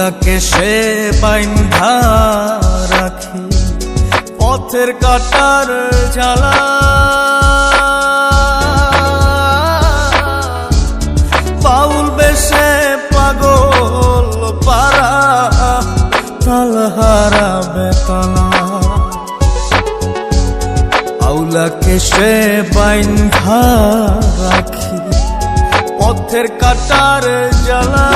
সে বাইন্ধা রাখি, পথের কাটার জ্বালা। বাউল বেশে পাগল পারা তালহারা বেতনা আউলাকে সে বাইন্ধা রাখি, পথের কাটার জ্বালা।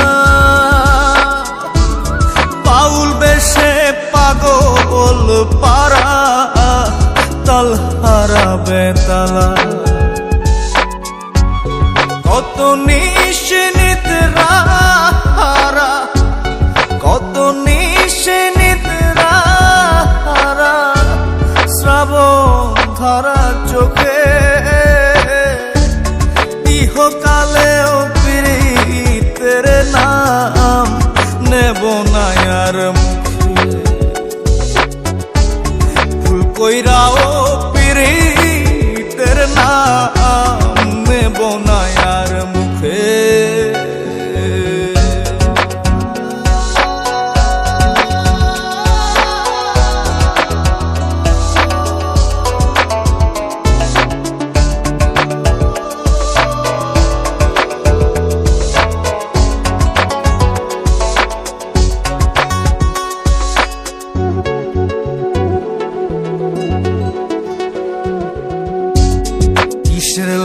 পাউল বেশে পাগল পারা তালহারা বেতালা। কত নিশ্চিত না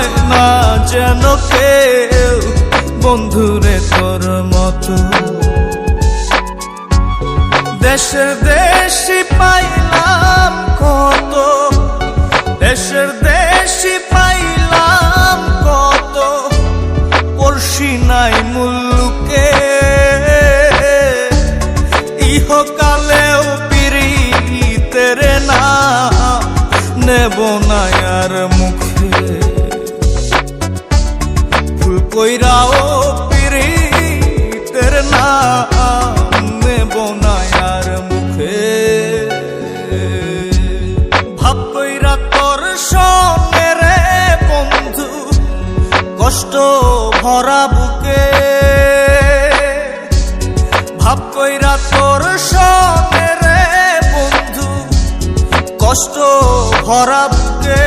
পায় না যেন কেউ বন্ধুরে তোর মতো। দেশের দেশি পাইলাম কত, দেশের দেশি পাইলাম কত, পড়শি নাই মুল্লুকে ইহকালেও পিরিতের না, নেব না আর কইরাও পিরিতের না নেব না আর মুখে। ভাব কইরা, তোর সঙ্গে রে বন্ধু, কষ্ট ভরা বুকে। ভাব কইরা, তোর সঙ্গে রে বন্ধু, কষ্ট ভরা বুকে।